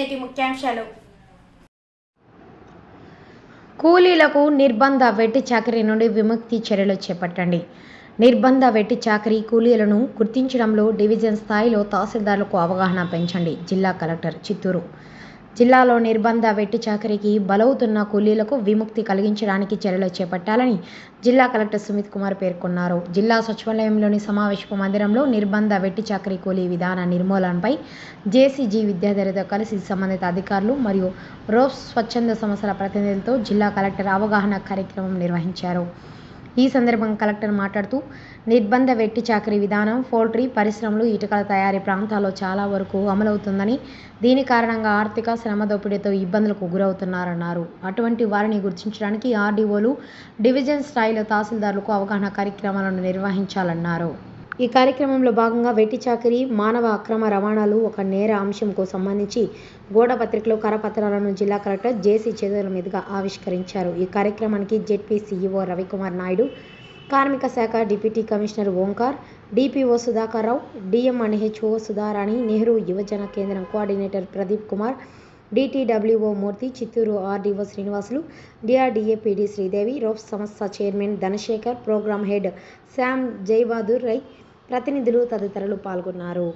నేటి ముఖ్యాంశాలు. కూలీలకు నిర్బంధ వెట్టి చాకరీ నుండి విముక్తి చర్యలు చేపట్టండి. నిర్బంధ వెట్టి చాకరీ కూలీలను గుర్తించడంలో డివిజన్ స్థాయిలో తహసీల్దార్లకు అవగాహన పెంచండి. జిల్లా కలెక్టర్ చిత్తూరు. జిల్లాలో నిర్బంధ వెట్టి చాకరీకి బలవుతున్న కూలీలకు విముక్తి కలిగించడానికి చర్యలు చేపట్టాలని జిల్లా కలెక్టర్ సుమిత్ కుమార్ పేర్కొన్నారు. జిల్లా సచివాలయంలోని సమావేశపు మందిరంలో నిర్బంధ వెట్టి చాకరీ కూలీ విధాన నిర్మూలనపై జేసీజీ విద్యాధరితో కలిసి సంబంధిత అధికారులు మరియు రోప్స్ స్వచ్ఛంద సంస్థల ప్రతినిధులతో జిల్లా కలెక్టర్ అవగాహన కార్యక్రమం నిర్వహించారు. ఈ సందర్భంగా కలెక్టర్ మాట్లాడుతూ నిర్బంధ వెట్టి చాకరీ విధానం పౌల్ట్రీ పరిశ్రమలు ఇటుకల తయారీ ప్రాంతాల్లో చాలా వరకు అమలవుతుందని దీని కారణంగా ఆర్థిక శ్రమ దోపిడీతో ఇబ్బందులకు గురవుతున్నారన్నారు. అటువంటి వారిని గుర్తించడానికి ఆర్డీఓలు డివిజన్ స్థాయిలో తహసీల్దార్లకు అవగాహన కార్యక్రమాలను నిర్వహించాలన్నారు. ఈ కార్యక్రమంలో భాగంగా వెట్టి చాకరీ మానవ అక్రమ రవాణాలు ఒక నేర అంశంకు సంబంధించి గోడ పత్రికలో కరపత్రాలను జిల్లా కలెక్టర్ జేసీ చేతుల మీదుగా ఆవిష్కరించారు. ఈ కార్యక్రమానికి జెడ్పీ సీఈఓ రవికుమార్ నాయుడు కార్మిక శాఖ deputy commissioner Omkar DPO Sudhakar Rao DM and HO Sudharani Nehru యువజన కేంద్రం coordinator Pradeep Kumar DTWO Murthy Chittoor RDO Srinivasulu DRDA Sridevi ropes సంస్థ chairman Dhanasekhar programme head Shyam Jai Bahadur Rai ప్రతినిధులు తదితరులు పాల్గొన్నారు.